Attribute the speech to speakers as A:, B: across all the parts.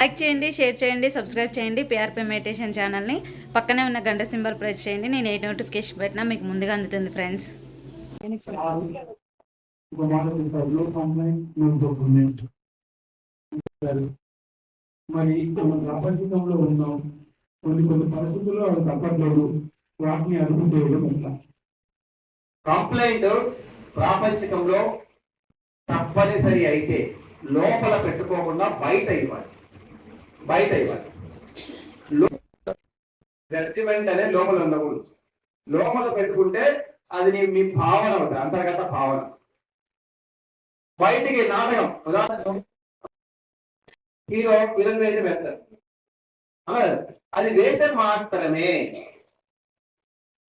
A: Like చేయండి share చేయండి subscribe చేయండి పిఆర్పి మెడిటేషన్ ఛానల్ని. పక్కనే ఉన్న గంట సింబల్ ప్రెస్ చేయండి నేను ఏ నోటిఫికేషన్ పెట్టినా మీకు ముందుగా అందుతుంది ఫ్రెండ్స్.
B: మరి మనం ప్రాపంచికంలో ఉన్నాం కొన్ని కొన్ని పరిస్థితుల్లో అది తప్పట్లేదు వాటిని అదుపు చేయడం ఎట్లా
C: కంప్లైంట్ ప్రాపంచికంలో తప్పనిసరి అయితే లోపల పెట్టుకోకుండా బయట ఇవ్వాలి. బయట ఇవ్వాలి. జడ్జిమెంట్ అనేది లోపల ఉండకూడదు. లోపల పెట్టుకుంటే అది నీ మీ భావన ఉంటుంది అంతర్గత భావన. బయటికి నాటకం. ఉదాహరణ హీరో విలన్ అయితే వేస్తారు. అది వేషం మాత్రమే.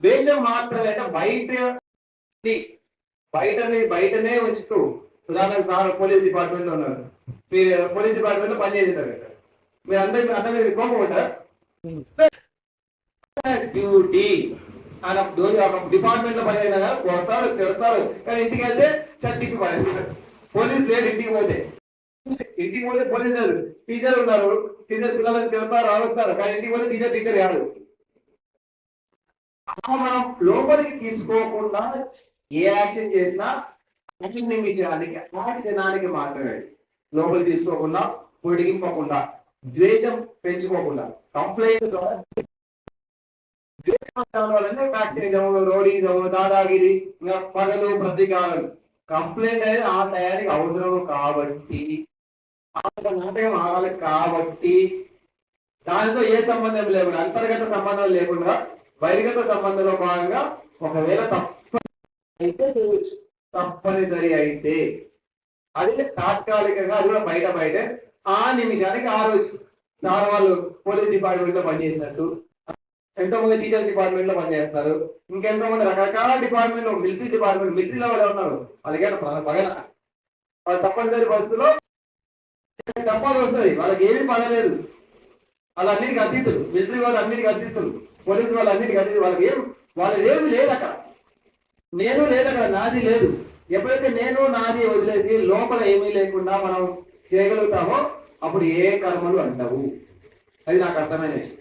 C: వేషం మాత్రమే బయట బయటనే బయటనే ఉంచుతూ. ఉదాహరణకు సార్ పోలీస్ డిపార్ట్మెంట్లో ఉన్నారు. మీరు పోలీస్ డిపార్ట్మెంట్లో పనిచేసేటారు మీరు అందరి అతని మీద కోపం ఉంటారు డ్యూటీ ఆయన డిపార్ట్మెంట్లో పనిచేయదా కొడతారు తిడతారు. కానీ ఇంటికి వెళ్తే చట్టికి పడేస్తారు. పోలీస్ లేదు ఇంటికి పోతే. ఇంటికి పోతే పోలీస్ లేదు. టీచర్ ఉన్నారు. టీచర్ పిల్లలకు తిడతారు ఆలోస్తారు కానీ ఇంటికి పోతే టీచర్ టీచర్ కాదు. మనం లోపలికి తీసుకోకుండా ఏ యాక్షన్ చేసినా యాక్షన్ నిమిషానికి యాక్షనానికి మాత్రమే. లోపలికి తీసుకోకుండా పొడిగింపకుండా. ద్వేషం పెంచుకోకుండా కంప్లైంట్ ద్వారా ద్వేషం రోడీజం దాదాగిరి ఇంకా పగలు ప్రతీకారం కంప్లైంట్ అనేది ఆ టయానికి అవసరం కాబట్టి ఆ నాటకం ఆడాలి కాబట్టి దానితో ఏ సంబంధం లేకుండా అంతర్గత సంబంధం లేకుండా బహిర్గత సంబంధంలో భాగంగా ఒకవేళ తప్ప అయితే చేయవచ్చు. తప్పనిసరి అయితే అది తాత్కాలికంగా అది కూడా బయట బయట ఆ నిమిషానికి ఆ రోజు సార్ వాళ్ళు పోలీస్ డిపార్ట్మెంట్లో పనిచేసినట్టు ఎంతో మంది టీచర్ డిపార్ట్మెంట్లో పనిచేస్తారు ఇంకెంతో మంది రకరకాల డిపార్ట్మెంట్లో మిలిటరీ డిపార్ట్మెంట్ మిలిటరీలో వాళ్ళు ఉన్నారు. వాళ్ళకైనా పగల. వాళ్ళు తప్పనిసరి పరిస్థితుల్లో తప్పాలు వస్తుంది. వాళ్ళకి ఏమీ పడలేదు వాళ్ళు అన్నిటికీ అతీతులు. మిలిటరీ వాళ్ళు అన్నిటికీ అతీతులు. పోలీసు వాళ్ళు అన్నిటికీ అతీతులు. వాళ్ళకి ఏం వాళ్ళది ఏమి లేదు అక్కడ. నేను లేదు అక్కడ. నాది లేదు. ఎప్పుడైతే నేను నాది వదిలేసి లోపల ఏమీ లేకుండా మనం చేయగలుగుతామో అప్పుడు ఏ కర్మలు అంటావు అది నాకు అర్థమైన విషయం.